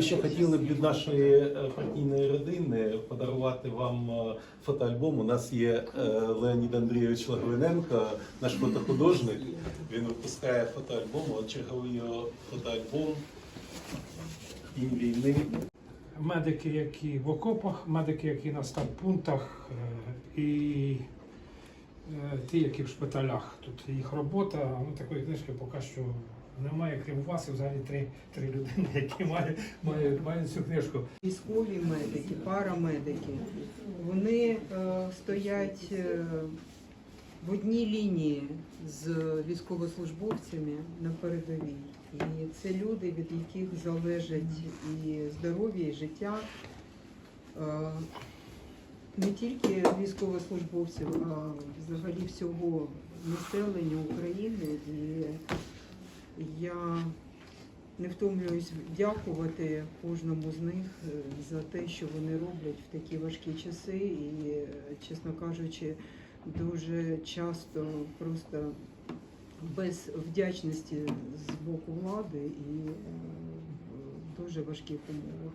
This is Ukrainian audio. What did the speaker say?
Ще хотіли б від нашої е, партійної родини подарувати вам е, фотоальбом. У нас є е, Леонід Андрійович Лагвиненко, наш фотохудожник. Він випускає фотоальбом. От черговий фотоальбом. День війни. медики, які в окопах, медики, які на стаб-пунктах, і ті, які в шпиталях. Тут їх робота, ну такої книжки поки що немає, крім вас, і взагалі три, три людини, які мають, мають, мають цю книжку. Військові медики, парамедики, вони е, стоять е, в одній лінії з військовослужбовцями на передовій. І це люди, від яких залежить і здоров'я, і життя е, не тільки військовослужбовців, а взагалі всього населення України. І не втомлююсь дякувати кожному з них е, за те, що вони роблять в такі важкі часи, і, е, чесно кажучи, дуже часто просто без вдячності з боку влади і е, в дуже важких умовах.